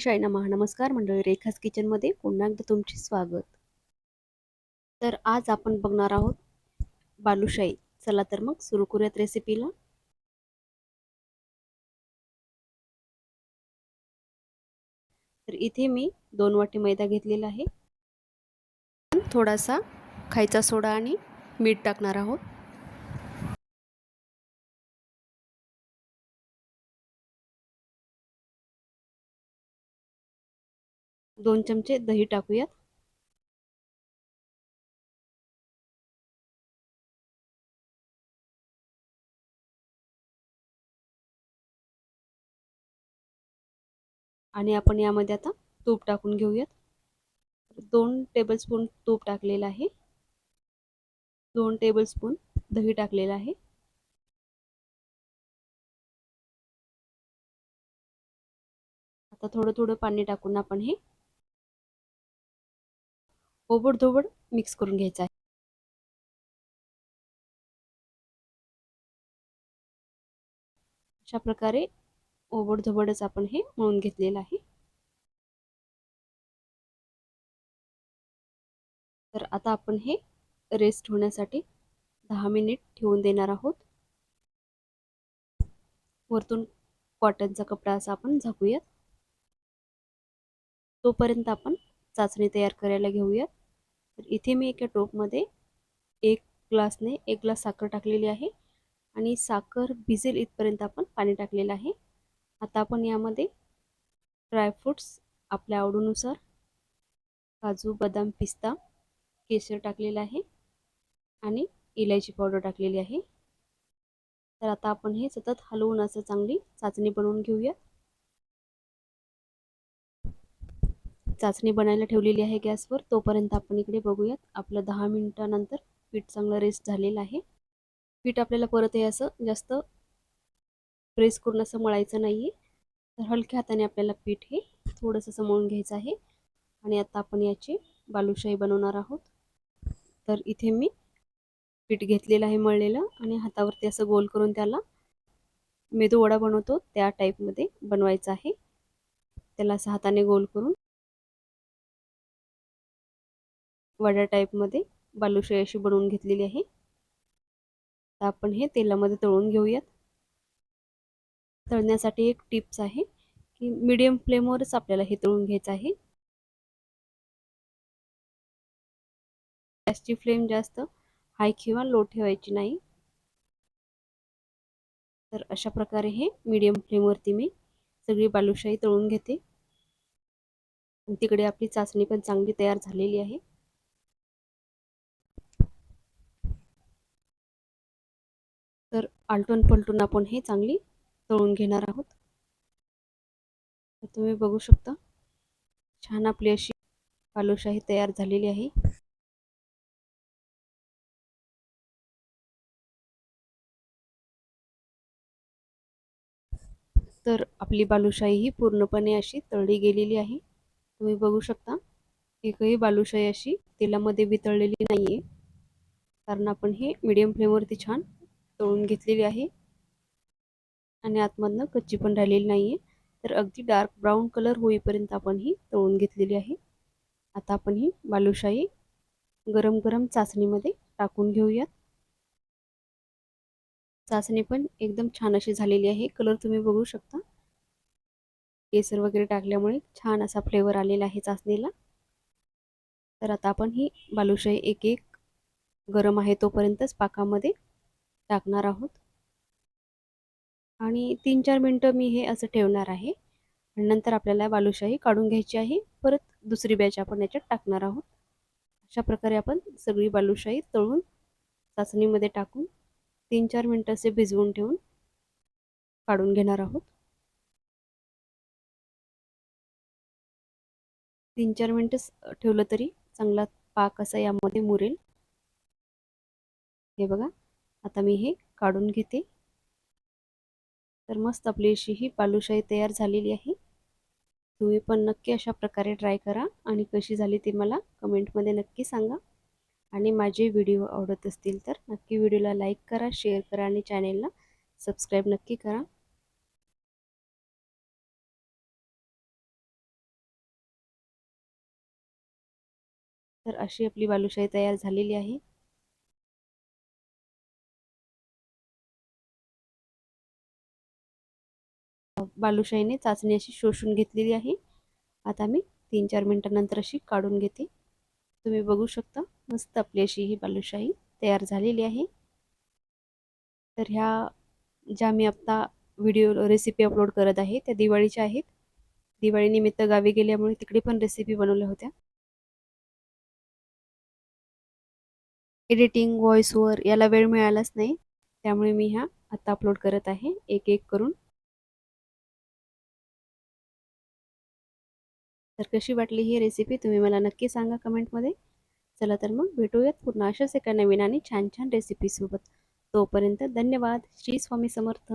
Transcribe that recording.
गणेशाय महानमस्कार नमस्कार. मंडळी रेखास किचनमध्ये पुन्हा एकदा तुमचे स्वागत. तर आज आपण बघणार आहोत बालुशाही चला तर मग सुरू करूयात रेसिपीला तर इथे मी दोन वाटी मैदा घेतलेला आहे. थोडासा खायचा सोडा आणि मीठ टाकणार आहोत. दोन चमचे दही टाकूयात. आणि आपण यामध्ये आता तूप टाकून घेऊयात. दोन टेबलस्पून तूप टाकलेलं आहे. दोन टेबलस्पून दही टाकलेलं आहे. आता थोडं थोडं पाणी टाकून आपण हे ओबड धोबड मिक्स करून घ्यायचा आहे. अशा प्रकारे ओबड धोबडच आपण हे मळून घेतलेलं आहे. तर आता आपण हे रेस्ट होण्यासाठी दहा मिनिट ठेवून देणार आहोत. वरतून कॉटनचा कपडा असा आपण झाकूयात. तोपर्यंत आपण चाचणी तयार करायला घेऊयात. तर इथे मी एका टोपमध्ये एक ग्लासने एक ग्लास साखर टाकलेली आहे आणि साखर भिजेल इथपर्यंत आपण पाणी टाकलेलं आहे. आता आपण यामध्ये ड्रायफ्रूट्स आपल्या आवडीनुसार काजू बदाम पिस्ता केशर टाकलेला आहे आणि इलायची पावडर टाकलेली आहे. तर आता आपण हे सतत हलवून असं चांगली चाचणी बनवून घेऊयात. चाचणी बनायला ठेवलेली आहे गॅसवर. तोपर्यंत आपण इकडे बघूयात. आपलं दहा मिनिटानंतर पीठ चांगलं रेस्ट झालेलं आहे. पीठ आपल्याला परत हे असं जास्त प्रेस करून असं मळायचं नाही आहे तर हलक्या हाताने आपल्याला पीठ हे थोडंसं समळून घ्यायचं आहे. आणि आता आपण याची बालुशाही बनवणार आहोत. तर इथे मी पीठ घेतलेलं आहे मळलेलं आणि हातावरती असं गोल करून त्याला मेदू वडा बनवतो. त्या टाईपमध्ये बनवायचं आहे. त्याला असं हाताने गोल करून वड्या टाईपमध्ये बालुशाही अशी बनवून घेतलेली आहे. तर आपण हे तेलामध्ये तळून घेऊयात. तळण्यासाठी एक टिप्स आहे की मीडियम फ्लेमवरच आपल्याला हे तळून घ्यायचं आहे. गॅसची फ्लेम जास्त हाय किंवा लो ठेवायची नाही. तर अशा प्रकारे हे मीडियम फ्लेमवरती मी सगळी बालुशाही तळून घेते. तिकडे आपली चाचणी पण चांगली तयार झालेली आहे. तर आलटून पलटून आपण हे चांगली तळून घेणार आहोत. तर तुम्ही बघू शकता छान आपली अशी बालुशाही तयार झालेली आहे. तर आपली बालुशाही ही पूर्णपणे अशी तळली गेलेली आहे. तुम्ही बघू शकता एकही बालुशाही अशी तेलामध्ये वितळलेली नाही आहे कारण आपण हे मीडियम फ्लेमवरती छान तळून घेतलेली आहे. आणि आतमधनं कच्ची पण राहिलेली नाही आहे तर अगदी डार्क ब्राऊन कलर होईपर्यंत आपण ही तळून घेतलेली आहे. आता आपण ही बालुशाही गरम गरम चाचणीमध्ये टाकून घेऊयात. चाचणी पण एकदम छान अशी झालेली आहे. कलर तुम्ही बघू शकता. केसर वगैरे टाकल्यामुळे छान असा फ्लेवर आलेला आहे चाचणीला तर आता आपण ही बालुशाही एक एक गरम आहे तोपर्यंतच पाकामध्ये टाकणार आहोत. आणि तीन चार मिनटं मी हे असं ठेवणार आहे. आणि नंतर आपल्याला बालुशाही काढून घ्यायची आहे. परत दुसरी बॅच आपण याच्यात टाकणार आहोत. अशा प्रकारे आपण सगळी बालुशाही तळून चाचणीमध्ये टाकून तीन चार मिनटं असे भिजवून ठेवून काढून घेणार आहोत. तीन चार मिनटं ठेवलं तरी चांगला पाक असा यामध्ये मुरेल. हे बघा. आता मी हे काढून घेते. तर मस्त आपली अशी ही पालूशाही तयार झालेली आहे. तुम्ही पण नक्की अशा प्रकारे ट्राय करा आणि कशी झाली ते मला कमेंटमध्ये नक्की सांगा. आणि माझे व्हिडिओ आवडत असतील तर नक्की व्हिडिओला लाईक करा शेअर करा आणि चॅनेलला सबस्क्राईब नक्की करा. तर अशी आपली बालुशाही तयार झालेली आहे. बालुशाहीने चाचणी अशी शोषून घेतलेली आहे. आता मी तीन चार मिनटानंतर अशी काढून घेते. तुम्ही बघू शकता मस्त आपली अशी ही बालुशाही तयार झालेली आहे. तर ह्या ज्या मी आत्ता व्हिडिओ रेसिपी अपलोड करत आहे त्या दिवाळीच्या आहेत. दिवाळीनिमित्त गावी गेल्यामुळे तिकडे पण रेसिपी बनवल्या होत्या. एडिटिंग व्हॉइस ओवर याला वेळ मिळालाच नाही. त्यामुळे मी ह्या आत्ता अपलोड करत आहे. एक एक करून तर कशी वाटली ही रेसिपी तुम्ही मला नक्की सांगा कमेंटमध्ये चला तर मग भेटूयात पुन्हा अशाच एका नवीन आणि छान छान रेसिपीसोबत तोपर्यंत धन्यवाद. श्री स्वामी समर्थ.